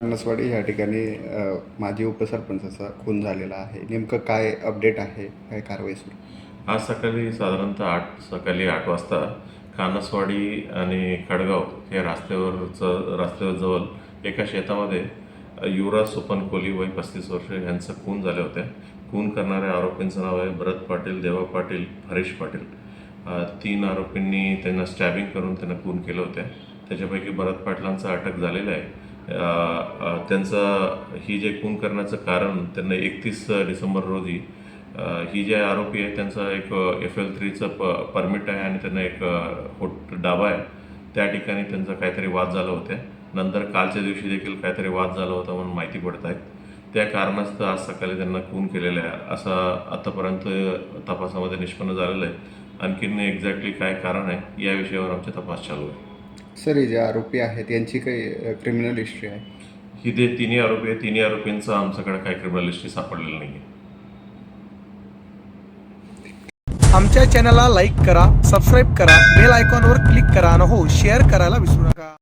नसवाडी या ठिकाणी माजी उपसरपंचाचा खून झालेला आहे. नेमकं काय अपडेट आहे? काय कारवाई सुरू? आज सकाळी साधारणतः आठ सकाळी आठ वाजता कानसवाडी आणि खडगाव या रस्त्यावरचं रस्त्याजवळ एका शेतामध्ये युवराज सुपन कोली वय पस्तीस वर्ष यांचं खून झाले होते. खून करणाऱ्या आरोपींचं नाव आहे भरत पाटील देवा पाटील हरीश पाटील. तीन आरोपींनी त्यांना स्टॅबिंग करून त्यांना खून केलं होतं. त्याच्यापैकी भरत पाटलांचा अटक झालेलं आहे. त्यांचं ही जे खून करण्याचं कारण त्यांना एकतीस डिसेंबर रोजी ही जे आरोपी आहे त्यांचा एक एफ एल थ्रीचं प परमिट आहे आणि त्यांना एक होट डाबा आहे. त्या ठिकाणी त्यांचा काहीतरी वाद झाला होत्या नंतर कालच्या दिवशी देखील काहीतरी वाद झाला होता म्हणून माहिती पडत आहेत त्या कारणास्तव आज सकाळी त्यांना खून केलेला आहे. असं आतापर्यंत तपासामध्ये निष्पन्न झालेलं आहे. आणखीन एक्झॅक्टली काय कारण आहे या विषयावर आमचे तपास चालू आहे. सर हे जे आरोपी आहेत यांची काही क्रिमिनल हिस्ट्री आहे? ही जे तिन्ही आरोपी आहे तिन्ही आरोपींचं आमच्याकडे काही क्रिमिनल हिस्ट्री सापडलेलं नाही आहे आमच्या चॅनलला लाईक करा सबस्क्राईब करा बेल आयकॉनवर क्लिक करा आणि हो शेअर करायला विसरू नका.